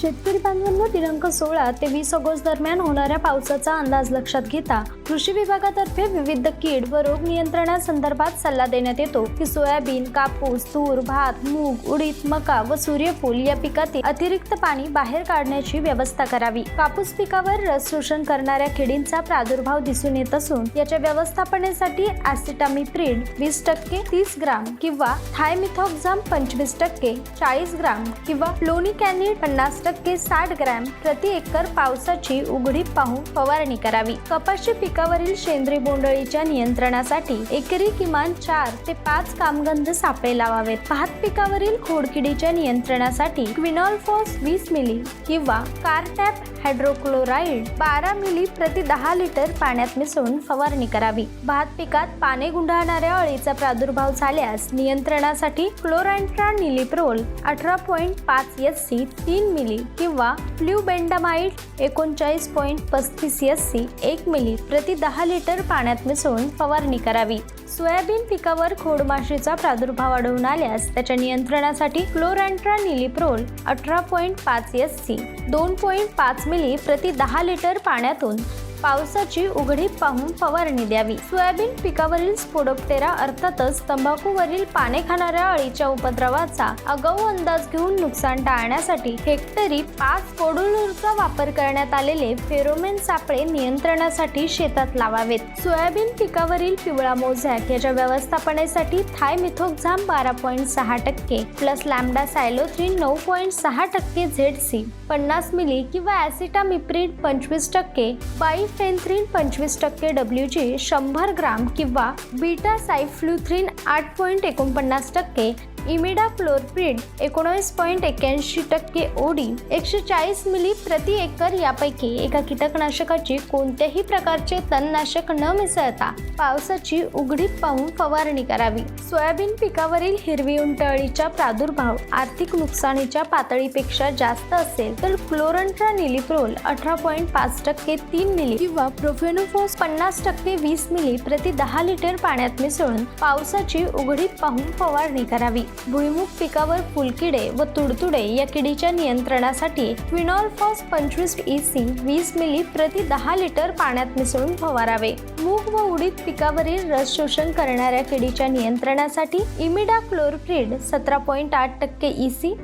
शेतकरी बांधवांना दिनांक सोळा ते वीस ऑगस्ट दरम्यान होणाऱ्या पावसाचा अंदाज लक्षात घेता कृषी विभागातर्फे विविध कीड व रोग नियंत्रणासंदर्भात सल्ला देण्यात येतो. की सोयाबीन कापूस तूर भात मूग उडीद मका व सूर्यफूल या पिकातील अतिरिक्त पाणी बाहेर काढण्याची व्यवस्था करावी. कापूस पिकावर रस शोषण करणाऱ्या किडींचा प्रादुर्भाव दिसून येत असून याच्या व्यवस्थापनेसाठी ऍसिटामिप्रिड वीस टक्के तीस ग्राम किंवा थायमिथॉक्झाम पंचवीस टक्के चाळीस ग्राम किंवा फ्लोनिकॅनिड पन्नास टक्के साठ ग्रॅम प्रति एकर पावसाची उघडी पाहून फवारणी करावी. कपाशी पिकावरील शेंद्री बोंडळीच्या नियंत्रणासाठी एकरी किमान चार ते पाच कामगंध सापळे लावावेत. भात पिकावरील खोडकिडीच्या नियंत्रणासाठी क्विनॉलफॉस वीस मिली किंवा कार्टॅप हायड्रोक्लोराईड बारा मिली प्रति दहा लिटर पाण्यात मिसळून फवारणी करावी. भात पिकात पाने गुंडाळणाऱ्या अळीचा प्रादुर्भाव झाल्यास नियंत्रणासाठी क्लोरॅन्ट्रा निलिप्रोल अठरा पॉईंट पाच एस सी तीन मिली किंवा फ्ल्यूबेंडामाइड एकोणचाळीस पॉईंट पस्तीस एस सी एक मिली प्रति दहा लिटर पाण्यात मिसळून फवारणी करावी. सोयाबीन पिकावर खोडमाशीचा प्रादुर्भाव आढळून आल्यास त्याच्या नियंत्रणासाठी क्लोरॅन्ट्रा निलिप्रोल अठरा पॉईंट पाच एस सी दोन पॉईंट पाच मिली प्रति दहा लिटर पाण्यातून पावसाची उघडीप पाहून फवारणी द्यावी. सोयाबीन पिकावरील स्पोडोप्टेरा अर्थातच तंबाखूवरील पाने खाणाऱ्या अळीच्या उपद्रवाचा आगाऊ अंदाज घेऊन नुकसान टाळण्यासाठी हेक्टरी पाच कोडुलूरचा वापर करण्यात आलेले फेरोमेन सापळे नियंत्रणासाठी शेतात लावावेत. सोयाबीन पिकावरील पिवळा मोझॅक याच्या व्यवस्थापनेसाठी थायमिथोक्झाम बारा पॉईंट सहा टक्के प्लस लॅमडा सायलोथ्रीन नऊ पॉईंट सहा टक्के झेड सी पन्नास मिली किंवा ॲसिटामिप्रिड पंचवीस टक्के बाईफेन्थ्रीन पंचवीस टक्के डब्ल्यू जी शंभर ग्राम किंवा बीटा सायफ्ल्युथ्रीन आठ पॉईंट एकोणपन्नास टक्के इमिडा क्लोरप्रिड एकोणीस पॉईंट एक्याऐंशी टक्के ओडी एकशे चाळीस मिली प्रति एकर यापैकी एका कीटकनाशकाची कोणत्याही प्रकारचे तणनाशक न मिसळता पावसाची उघडीत पाहून फवारणी करावी. सोयाबीन पिकावरील हिरवी उंटअळीचा प्रादुर्भाव आर्थिक नुकसानीच्या पातळीपेक्षा जास्त असेल तर क्लोरंट्रा निलिप्रोल अठरा पॉईंट पाच टक्के तीन मिली किंवा प्रोफेनोफोस पन्नास टक्के वीस मिली प्रति दहा लिटर पाण्यात मिसळून पावसाची उघडीत पाहून फवारणी करावी. भुईमुग पिकावर फुलकिडे व तुडतुडे या किडीच्या नियंत्रणासाठी क्विनॉल्फॉस पंचवीस ई सी वीस मिली प्रति दहा लिटर पाण्यात मिसळून फवारावे. मूग व उडीद पिकावरील रस शोषण करणाऱ्या किडीच्या नियंत्रणासाठी इमिडा क्लोरप्रिड सतरा पॉईंट आठ टक्के ई सी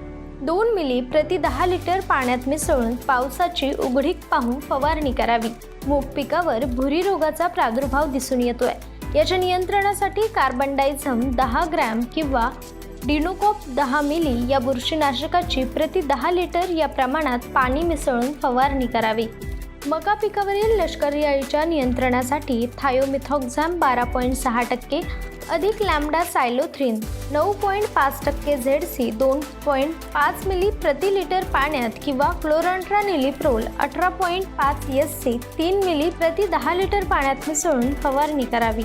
दोन मिली प्रति दहा लिटर पाण्यात मिसळून पावसाची उघडीक पाहून फवारणी करावी. मूग पिकावर भुरी रोगाचा प्रादुर्भाव दिसून येतोय. याच्या नियंत्रणासाठी कार्बन डायझम दहा ग्रॅम किंवा डिनोकोप दहा मिली या बुरशीनाशकाची प्रति दहा लिटर या प्रमाणात पाणी मिसळून फवारणी करावी. मका पिकावरील लष्करी अळीच्या नियंत्रणासाठी थायोमिथॉक्झॅम बारा पॉईंट सहा टक्के अधिक लॅमडा सायलोथ्रीन नऊ पॉईंट पाच टक्के झेड सी दोन पॉईंट पाच मिली प्रति लिटर पाण्यात किंवा क्लोरंट्रा निलिप्रोल अठरा पॉईंट पाच एस सी तीन मिली प्रति दहा लिटर पाण्यात मिसळून फवारणी करावी.